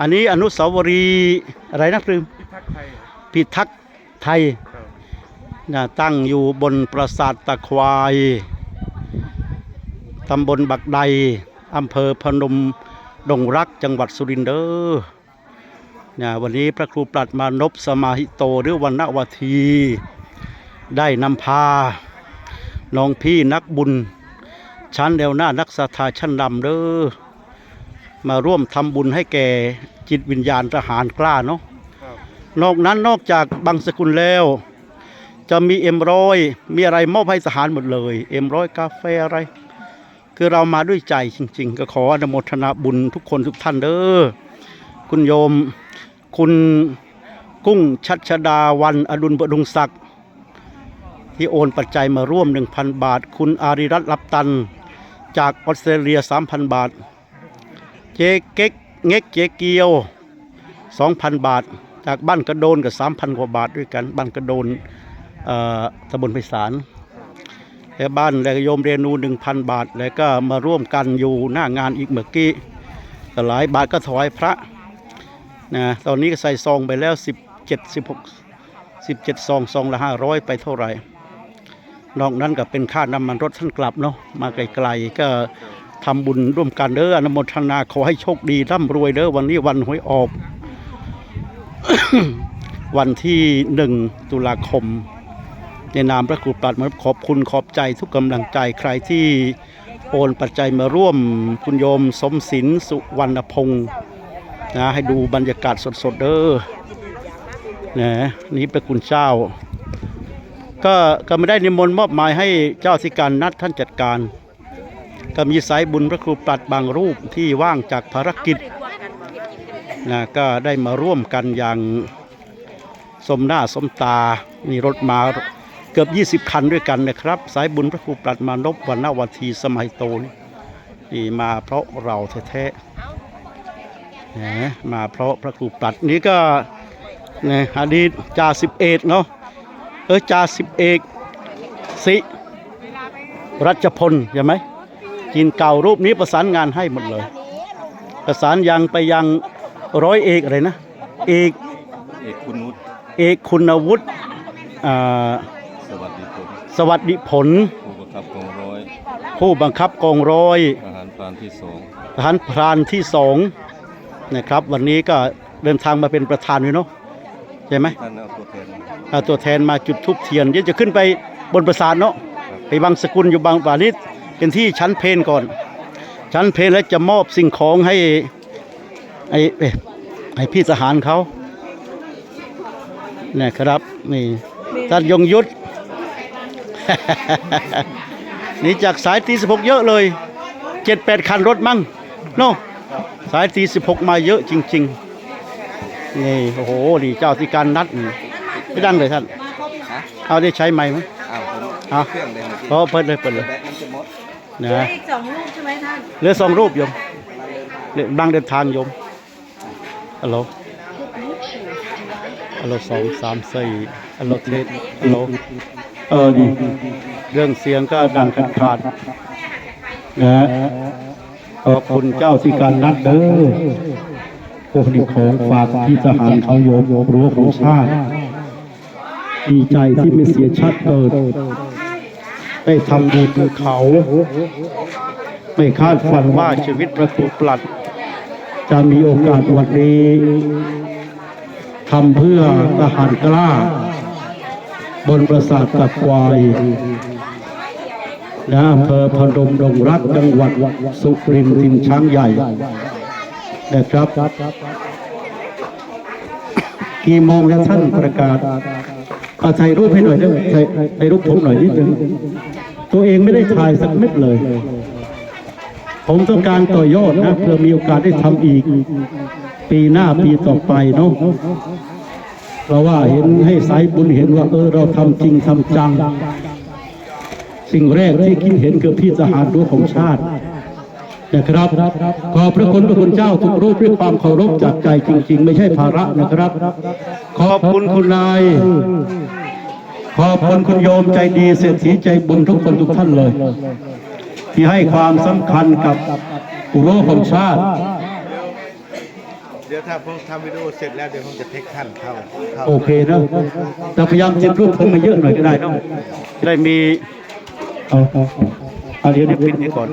อันนี้อนุสาวรีย์อะไรนะพรึมพิทักษ์ไทยพิทักษ์ไทยครับนะตั้งอยู่บนปราสาทตะควายตำบลบักใดอำเภอพนมดงรักจังหวัดสุรินทร์เด้อนะวันนี้พระครูปรัดมานพสมาหิโตหรือวันนวที ได้นำพาน้องพี่นักบุญ ชั้นแนวหน้านักศรัทธาชั้นนำเด้อ มาร่วมทำบุญให้แก่จิตวิญญาณทหารกล้าเนาะครับนอกนั้นนอกจากบางสกุลแล้ว จะมีเอ็มร้อยมีอะไรมอบให้ทหารหมดเลยเอ็มร้อยกาแฟอะไร คือเรามาด้วยใจจริง ๆ ก็ขออนุโมทนาบุญทุกคนทุกท่านเด้อคุณโยม คุณกุ้งชัชดาวันอดุลบดุงศักดิ์ที่โอนปัจจัยมาร่วม 1,000 บาท คุณอาริรัตน์รับตัน จากออสเตรเลีย 3,000 บาท เจเก๊กเง็กเจเกียว 2,000 บาท จากบ้านกระโดนกับ3,000 กว่าบาทด้วยกัน บ้านกระโดนตำบลไพศาลและบ้านและโยมเรนู 1,000 บาท แล้วก็มาร่วมกันอยู่หน้างานอีกเมื่อกี้หลายบาทก็ถวายพระนะตอนนี้ก็ใส่ซองไปแล้ว 17 16 17ซองซองละ500 ไปเท่าไหร่นอกนั้นก็เป็นค่าน้ำมันรถท่านกลับเนาะมาไกลๆก็ ทำบุญร่วมกันเด้ออนุโมทนาขอให้โชคดีร่ำรวยเด้อวันนี้วันหวยออก วันที่หนึ่งตุลาคม ในนามพระครูปรัดมาขอบคุณขอบใจทุกกำลังใจใครที่โอนปัจจัยมาร่วมคุณโยมสมศิลสุวรรณพงศ์นะให้ดูบรรยากาศสดๆเด้อนะนี่พระคุณเจ้า ก็ก็ไม่ได้นิมนต์มอบหมายให้เจ้าธิการนัดท่านจัดการ ก็มีสายบุญพระครูปรัดบางรูปที่ว่างจากภารกิจนะก็ได้มาร่วมกันอย่างสมหน้าสมตา มีรถมาเกือบ 20 คันด้วยกันนะครับ สายบุญพระครูปรัดมานพวันนวัทีสมัยโตนี่มาเพราะเราแท้ๆแหมมาเพราะพระครูปรัดนี้ก็นะอดีตจ่าสิบเอกเนาะเออจ่าสิบเอกสิรัชพลใช่ไหม จีนเก่ารูปนี้ประสานงานให้หมดเลย ประสานยังไปยังร้อยเอกอะไรนะ เอกเอกคุณนุชเอกคุณวุฒิอ่าสวัสดีผมสวัสดิผล ผู้บังคับกองร้อยผู้บังคับกองร้อยทหารพรานที่สองทหารพรานที่สองนะครับ วันนี้ก็เดินทางมาเป็นประธานด้วยเนาะใช่ไหมท่านเอาตัวแทนมาเอาตัวแทนมาจุดทูบเทียนเดี๋ยวจะขึ้นไปบนปราสาทเนาะไปบางสกุลอยู่บางป่านิด เป็นที่ชั้นเพนก่อน ชั้นเพนแล้วจะมอบสิ่งของให้ไอ้เอ้ยให้พี่ทหารเขานะครับนี่ท่านยงยุทธนี่จากสายตีสิบหกเยอะเลยเจ็ดแปดคันรถมั้งเนาะสายตีสิบหกมาเยอะจริง ๆ นี่โอ้โหนี่เจ้าที่การนัดนี่ไม่ดังเลยท่านฮะเอาได้ใช้ไหมค์ไหมอ้าวผมเอาเครื่องเลยเมื่อกี้เพราะเปิดเลยเปิดเลยแบตมั นจะหมดนะเหลืออีกสองลูกใช่ไหมท่านเหลือสองรูปโยมเหลือบางเดินทางโยมฮัลโหลฮัลโหลสองสามสี่ฮัลโหลเทสฮัลโหลเออดีเรื่องเสียงก็ดังขาดขาดนะขอบคุณเจ้าที่การนัดเด้อพวกนี้ของฝากที่ทหารเขาโยมรั้วของชาติดีใจที่ไม่เสียชาติเกิด ได้ทำดีกับเขา ไม่คาดฝันว่าชีวิตพระครูปลัด จะมีโอกาสวันนี้ทำเพื่อทหารกล้า บนปราสาทตะควายและอำเภอพนมดงรักจังหวัดสุรินทร์ทินช้างใหญ่นะครับ กี่โมงแล้วท่านประกาศ เอาถ่ายรูปให้หน่อยได้ไหมถ่ายถ่ายรูปผมหน่อยนิดนึงตัวเองไม่ได้ถ่ายสักเม็ดเลย ผมต้องการต่อยอดนะเพื่อมีโอกาสได้ทำอีก ปีหน้าปีต่อไปเนาะเพราะว่าเห็นให้สายบุญเห็นว่า เออเราทำจริงทำจัง สิ่งแรกที่คิดเห็นคือพี่ทหารรั้วของชาติ นะครับ ขอบพระคุณพระคุณเจ้าทุกรูปด้วยความเคารพจากใจจริง ๆ ไม่ใช่ภาระนะครับ ขอบคุณคุณนาย ขอบคุณคุณโยมใจดีเศรษฐีใจบุญทุกคนทุกท่านเลย ที่ให้ความสำคัญกับรั้วของชาติดี๋ยวถ้าผมทำวิดีโอเสร็จแล้วเดี๋ยวผมจะเทคท่านเข้าเข้าโอเคเนอะแต่พยายามจิบรูปเพิ่มมาเยอะหน่อยก็ได้เนอะจะได้มีเอาเอาเอาเอาเดี๋ยวนี้ปิดนี้ก่อน